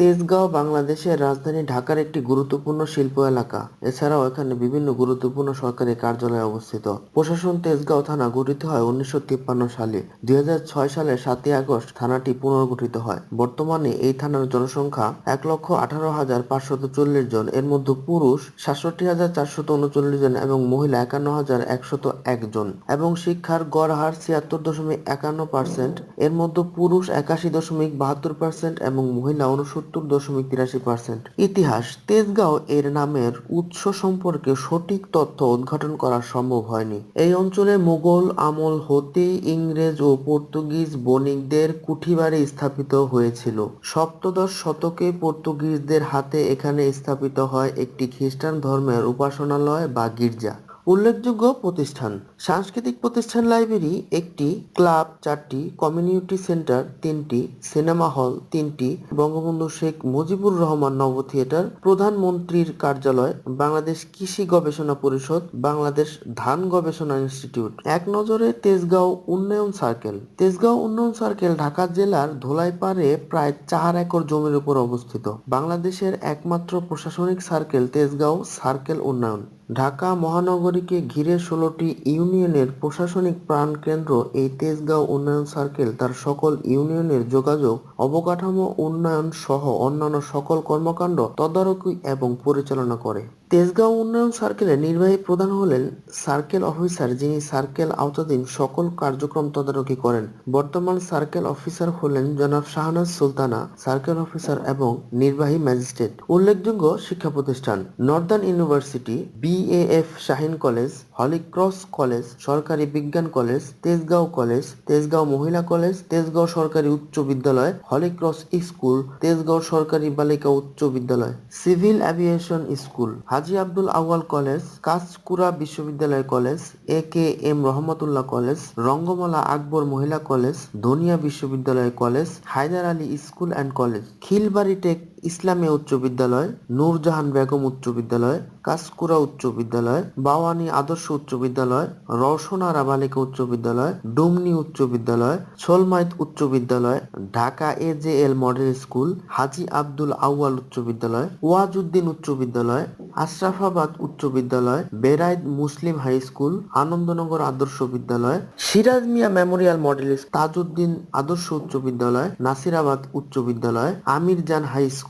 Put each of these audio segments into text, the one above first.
তেজগাঁও বাংলাদেশের রাজধানী ঢাকার একটি গুরুত্বপূর্ণ শিল্প এলাকা। এছাড়াও এখানে বিভিন্ন গুরুত্বপূর্ণ সরকারি কার্যালয় অবস্থিত। প্রশাসন তেজগাঁও থানা গঠিত হয় উনিশশো তিপ্পান্ন সালে। দুই সালের সাতই আগস্ট থানাটি পুনর্গঠিত হয়। বর্তমানে এই থানার জনসংখ্যা এক লক্ষ আঠারো হাজার পাঁচশত চল্লিশ জন। এর মধ্যে পুরুষ সাতষট্টি হাজার চারশত উনচল্লিশ জন এবং মহিলা একান্ন হাজার একশত একজন এবং শিক্ষার গড় হার ছিয়াত্তর দশমিক একান্ন পার্সেন্ট। এর মধ্যে পুরুষ একাশি দশমিক বাহাত্তর পার্সেন্ট এবং মহিলা উনসত্তর দশমিক তিরাশি পার্সেন্ট ইতিহাস, তেজগাঁও এর নামের উৎস সম্পর্কে সঠিক তথ্য উদ্ঘাটন করা সম্ভব হয়নি। এই অঞ্চলে মুঘল আমল, হতে, ইংরেজ ও পর্তুগিজ বণিকদের কুঠিবাড়ি স্থাপিত হয়েছিল। সপ্তদশ শতকে পর্তুগিজদের হাতে এখানে স্থাপিত হয় একটি খ্রিস্টান ধর্মের উপাসনালয় বা গির্জা। উল্লেখযোগ্য প্রতিষ্ঠান। সাংস্কৃতিক প্রতিষ্ঠান লাইব্রেরি একটি ক্লাব, চারটি কমিউনিটি সেন্টার, তিনটি সিনেমা হল, তিনটি বঙ্গবন্ধু শেখ মুজিবুর রহমান নব থিয়েটার প্রধানমন্ত্রীর কার্যালয়, বাংলাদেশ কৃষি গবেষণা পরিষদ, বাংলাদেশ ধান গবেষণা ইনস্টিটিউট। এক নজরে তেজগাঁও উন্নয়ন সার্কেল। তেজগাঁও উন্নয়ন সার্কেল ঢাকা জেলার ধোলাইপাড়ে প্রায় চার একর জমির উপর অবস্থিত। বাংলাদেশের একমাত্র প্রশাসনিক সার্কেল তেজগাঁও সার্কেল উন্নয়ন। ঢাকা মহানগরীকে ঘিরে ষোলোটি ইউনিয়নের প্রশাসনিক প্রাণকেন্দ্র, এই তেজগাঁও উন্নয়ন সার্কেল, তার সকল ইউনিয়নের যোগাযোগ, অবকাঠামো উন্নয়ন সহ অন্যান্য সকল কর্মকাণ্ড তদারকি এবং পরিচালনা করে। তেজগাঁও উন্নয়ন সার্কেলের নির্বাহী প্রধান হলেন সার্কেল অফিসার যিনি সার্কেল আওতাধীন সকল কার্যক্রম তদারকি করেন। বর্তমান সার্কেল অফিসার হলেন জনাব শাহনাজ সুলতানা, সার্কেল অফিসার এবং নির্বাহী ম্যাজিস্ট্রেট। উল্লেখযোগ্য শিক্ষা প্রতিষ্ঠান northern university, BAF Shaheen college Holy Cross college, সরকারি বিজ্ঞান কলেজ, তেজগাঁও কলেজ, তেজগাঁও মহিলা কলেজ, তেজগাঁও সরকারি উচ্চ বিদ্যালয় হলিক্রস স্কুল, তেজগাঁও সরকারি বালিকা উচ্চ বিদ্যালয়। Civil aviation school Haji Abdul Awal college, Kanchkura বিশ্ববিদ্যালয় college, A K M Rahmatullah college, Rangamala Akbar মহিলা কলেজ, ধনিয়া বিশ্ববিদ্যালয় college, Haider Ali school and college, Khilbari Tek Islamia উচ্চ বিদ্যালয় নূরজাহান বেগম উচ্চ বিদ্যালয় কাসকুরা উচ্চ বিদ্যালয় বাওয়ানি আদর্শ উচ্চ বিদ্যালয় রওশনারা বালিকা উচ্চ বিদ্যালয় ডুমনি উচ্চ বিদ্যালয় সোলমাইত উচ্চ বিদ্যালয় Dhaka A J L model school Haji Abdul Awal উচ্চ বিদ্যালয় ওয়াজউদ্দিন উচ্চ বিদ্যালয় আশরাফাবাদ উচ্চ বিদ্যালয় বেরাইদ মুসলিম হাই স্কুল আনন্দনগর আদর্শ বিদ্যালয় সিরাজ মিয়া মেমোরিয়াল মডেল তাজউদ্দিন আদর্শ উচ্চ বিদ্যালয় নাসিরাবাদ উচ্চ বিদ্যালয় Amir Jan high school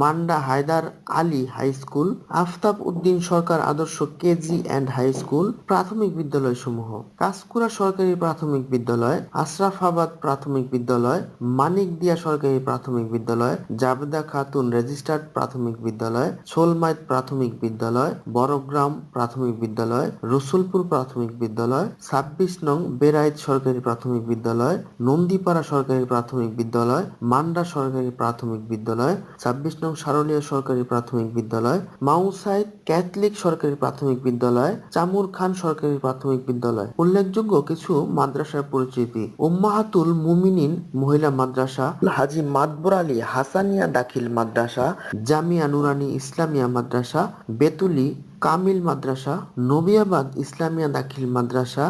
Manda Haider Ali high school Aftab Uddin Sarkar আদর্শ কেজি অ্যান্ড হাই স্কুল প্রাথমিক বিদ্যালয় সমূহ কাসকুরা সরকারি প্রাথমিক বিদ্যালয় আশরাফাবাদ প্রাথমিক বিদ্যালয় মানিক দিয়া সরকারি প্রাথমিক বিদ্যালয় জাবেদা খাতুন রেজিস্টার্ড প্রাথমিক বিদ্যালয় সোলমাইত প্রাথমিক বিদ্যালয় বড়গ্রাম প্রাথমিক বিদ্যালয় রসুলপুর প্রাথমিক বিদ্যালয় ছাব্বিশ নং বেরাইত সরকারি প্রাথমিক বিদ্যালয় নন্দীপাড়া সরকারি প্রাথমিক বিদ্যালয় মান্ডা সরকারি প্রাথমিক বিদ্যালয় ছাব্বিশ নং সারণীয় সরকারি প্রাথমিক বিদ্যালয় মাউসাইদ ক্যাথলিক সরকারি প্রাথমিক বিদ্যালয়, চামুর খান সরকারি প্রাথমিক বিদ্যালয়। উল্লেখযোগ্য কিছু মাদ্রাসার পরিচিতি। উম্মাহাতুল মুমিনিন মহিলা মাদ্রাসা, হাজি মাদবর আলী হাসানিয়া দাখিল মাদ্রাসা, জামিয়া নুরানি ইসলামিয়া মাদ্রাসা, বেতুলি কামিল মাদ্রাসা, নবিয়াবাদ ইসলামিয়া দাখিল মাদ্রাসা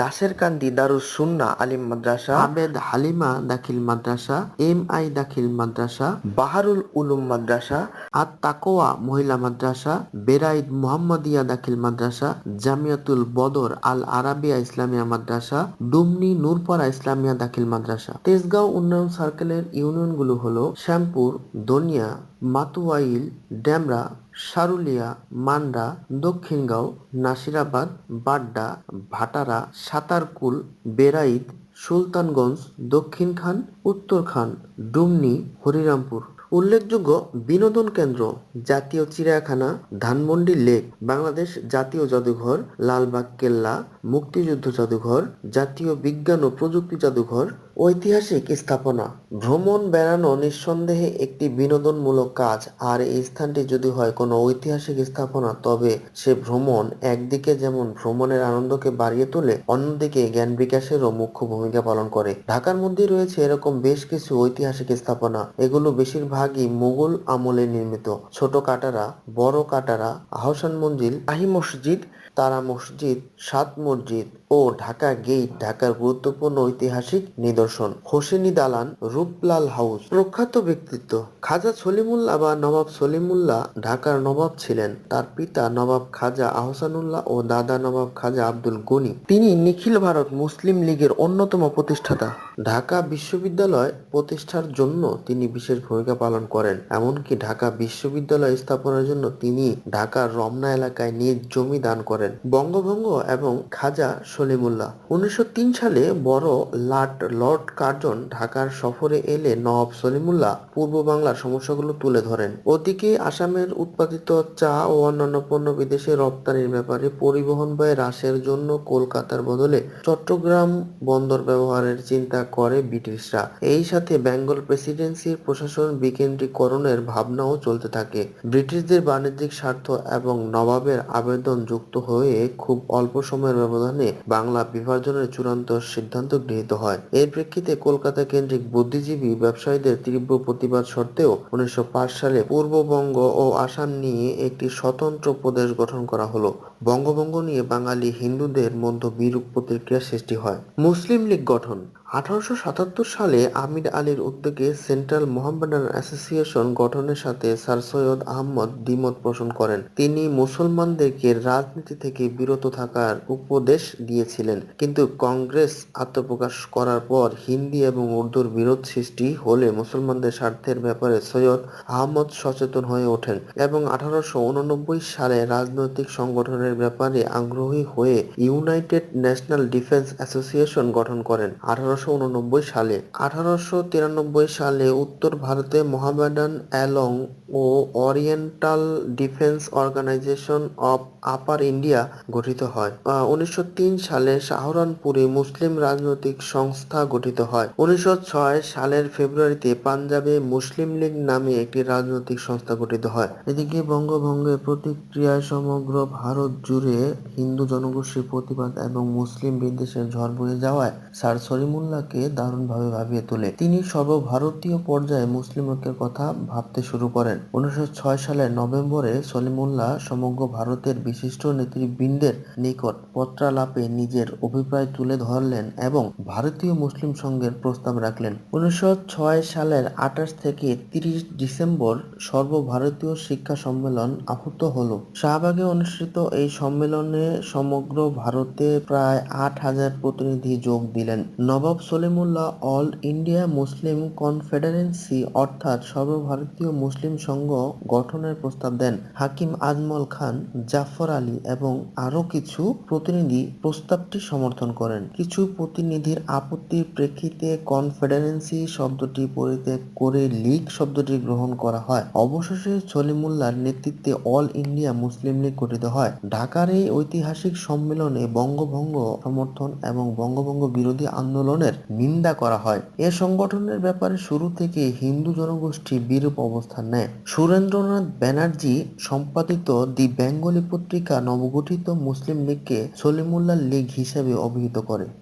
দাসের কান্দি দারুস সুন্না আলিম মাদ্রাসা, আবেদ হালিমা দাখিল মাদ্রাসা, এম আই দাখিল মাদ্রাসা, বাহারুল উলুম মাদ্রাসা আত তাকোয়া মহিলা মাদ্রাসা, বেরাইদ মোহাম্মদিয়া দাখিল মাদ্রাসা, জামিয়াতুল বদর আল আরাবিয়া ইসলামিয়া মাদ্রাসা, ডুমনি নূরপাড়া ইসলামিয়া দাখিল মাদ্রাসা। তেজগাঁও উন্নয়ন সার্কেলের ইউনিয়নগুলো হলো শ্যামপুর, দনিয়া, মাতুয়াইল ড্যামরা সারুলিয়া মান্ডা, দক্ষিণগাঁও, নাসিরাবাদ, বাড্ডা, ভাটারা, সাতারকুল বেরাইদ সুলতানগঞ্জ দক্ষিণ খান উত্তর খান ডুমনি, হরিরামপুর। উল্লেখযোগ্য বিনোদন কেন্দ্র জাতীয় চিড়িয়াখানা, ধানমন্ডি লেক, বাংলাদেশ জাতীয় জাদুঘর, লালবাগ কেল্লা, মুক্তিযুদ্ধ জাদুঘর, জাতীয় বিজ্ঞান ও প্রযুক্তি জাদুঘর ঐতিহাসিক স্থাপনা। ভ্রমণ বেড়ানো নিঃসন্দেহে একটি বিনোদনমূলক কাজ। আর এই স্থানটি যদি হয় কোনো ঐতিহাসিক স্থাপনা, তবে সে ভ্রমণ একদিকে যেমন ভ্রমণের আনন্দকে বাড়িয়ে তোলে, অন্যদিকে জ্ঞান বিকাশেরও মুখ্য ভূমিকা পালন করে। ঢাকার মধ্যে রয়েছে এরকম বেশ কিছু ঐতিহাসিক স্থাপনা। এগুলো বেশিরভাগই মুঘল আমলে নির্মিত। ছোট কাটারা, বড় কাটারা, আহসান মঞ্জিল আহি মসজিদ, তারা মসজিদ, সাত মসজিদ ও ঢাকা গেট ঢাকার গুরুত্বপূর্ণ ঐতিহাসিক নিদর্শন। নিদর্শন হোসেনি দালান, রূপলাল হাউস। প্রখ্যাত ব্যক্তিত্ব। খাজা সলিমুল্লাহ বা নবাব সলিমুল্লাহ ঢাকার নবাব ছিলেন। তার পিতা নবাব খাজা আহসানুল্লাহ ও দাদা নবাব খাজা আব্দুল গনি। তিনি নিখিল ভারত মুসলিম লীগের অন্যতম প্রতিষ্ঠাতা। ঢাকা বিশ্ববিদ্যালয় প্রতিষ্ঠার জন্য তিনি বিশেষ ভূমিকা পালন করেন। এমনকি ঢাকা বিশ্ববিদ্যালয় স্থাপনের জন্য তিনি ঢাকার রমনা এলাকায় নিজ জমি দান করেন। বঙ্গভঙ্গ এবং খাজা সলিমুল্লাহ। উনিশশো তিন সালে বড় লাট লর্ড কার্জন ঢাকার সফরে এলে নবাব সলিমুল্লাহ পূর্ব বাংলার সমস্যাগুলো তুলে ধরেন। ওদিকে আসামের উৎপাদিত চা ও অন্যান্য পণ্য বিদেশে রপ্তানির ব্যাপারে পরিবহন ব্যয় হ্রাসের জন্য কলকাতার বদলে চট্টগ্রাম বন্দর ব্যবহারের চিন্তা করে ব্রিটিশরা। এই সাথে বেঙ্গল প্রেসিডেন্সির প্রশাসন বিকেন্দ্রীকরণের ভাবনাও চলতে থাকে। ব্রিটিশদের বাণিজ্যিক স্বার্থ এবং নবাবের আবেদন যুক্ত হয়ে খুব অল্প সময়ের ব্যবধানে বাংলা বিভাজনের চূড়ান্ত সিদ্ধান্ত গৃহীত হয়। এর প্রেক্ষিতে কলকাতা কেন্দ্রিক বুদ্ধিজীবী ব্যবসায়ীদের তীব্র প্রতিবাদ সত্ত্বেও উনিশশো পাঁচ সালে পূর্ববঙ্গ ও আসাম নিয়ে একটি স্বতন্ত্র প্রদেশ গঠন করা হলো। বঙ্গভঙ্গ নিয়ে বাঙালি হিন্দুদের মধ্যে বিরূপ প্রতিক্রিয়া সৃষ্টি হয়। মুসলিম লীগ গঠন। আঠারোশো সাতাত্তর সালে আমির আলীর উদ্যোগে সেন্ট্রাল মোহাম্মডান অ্যাসোসিয়েশন গঠনের সাথে স্যার সৈয়দ আহমদ দ্বিমত পোষণ করেন। তিনি মুসলমানদেরকে রাজনীতি থেকে বিরত থাকার উপদেশ দিয়েছিলেন, কিন্তু কংগ্রেস আত্মপ্রকাশ করার পর হিন্দি এবং উর্দুর বিরোধ সৃষ্টি হলে মুসলমানদের স্বার্থের ব্যাপারে সৈয়দ আহমদ সচেতন হয়ে ওঠেন এবং আঠারোশো উননব্বই সালে রাজনৈতিক সংগঠনের ব্যাপারে আগ্রহী হয়ে ইউনাইটেড ন্যাশনাল ডিফেন্স অ্যাসোসিয়েশন গঠন করেন। আঠারোশো উননব্বই সালে। আঠারোশো তিরানব্বই সালে উত্তর ভারতে মোহামেডান অ্যালং ও oriental defence organisation of upper India গঠিত হয়। উনিশশো সালে শাহরানপুরে মুসলিম রাজনৈতিক সংস্থা গঠিত হয়। উনিশশো সালের ফেব্রুয়ারিতে পাঞ্জাবে মুসলিম লীগ নামে একটি রাজনৈতিক সংস্থা গঠিত হয়। এদিকে বঙ্গভঙ্গের প্রতিক্রিয়ায় সমগ্র ভারত জুড়ে হিন্দু জনগোষ্ঠীর প্রতিবাদ এবং মুসলিম বিদ্বেষের ঝড় বয়ে যাওয়ায় স্যার সলিমুল্লাহকে দারুণভাবে ভাবিয়ে তোলে। তিনি সর্বভারতীয় পর্যায়ে মুসলিম ঐক্যের কথা ভাবতে শুরু করেন। উনিশশো সালের নভেম্বরে সলিমুল্লাহ সমগ্র ভারতের বিশিষ্ট নেতৃবৃন্দের নিকট পত্রালাপে নিজের অভিপ্রায় তুলে ধরলেন এবং ভারতীয় মুসলিম সংঘের প্রস্তাব রাখলেন। উনিশশো সালের আঠাশ থেকে তিরিশ ডিসেম্বর সর্বভারতীয় শিক্ষা সম্মেলন আহুত হলো। শাহবাগে অনুষ্ঠিত এই সম্মেলনে সমগ্র ভারতে প্রায় আট হাজার প্রতিনিধি যোগ দিলেন। Nawab Salimullah all India Muslim confederacy অর্থাৎ সর্বভারতীয় মুসলিম সংঘ গঠনের প্রস্তাব দেন। হাকিম আজমল খান, জাফর আলী এবং আরও কিছু প্রতিনিধি প্রস্তাবটি সমর্থন করেন। কিছু প্রতিনিধির আপত্তির প্রেক্ষিতে কনফেডারেন্সি শব্দটি পরিত্যাগ করে লীগ শব্দটি গ্রহণ করা হয়। অবশেষে সলিমুল্লাহর নেতৃত্বে অল ইন্ডিয়া মুসলিম লীগ গঠিত হয়। ঢাকার এই ঐতিহাসিক সম্মেলনে বঙ্গভঙ্গ সমর্থন এবং বঙ্গভঙ্গ বিরোধী আন্দোলনের নিন্দা করা হয়। এ সংগঠনের ব্যাপারে শুরু থেকে হিন্দু জনগোষ্ঠী বিরূপ অবস্থান নেয়। সুরেন্দ্রনাথ ব্যানার্জি সম্পাদিত দি বেঙ্গলি পত্রিকা নবগঠিত মুসলিম লীগকে সলিমুল্লাহ লীগ হিসেবে অভিহিত করে।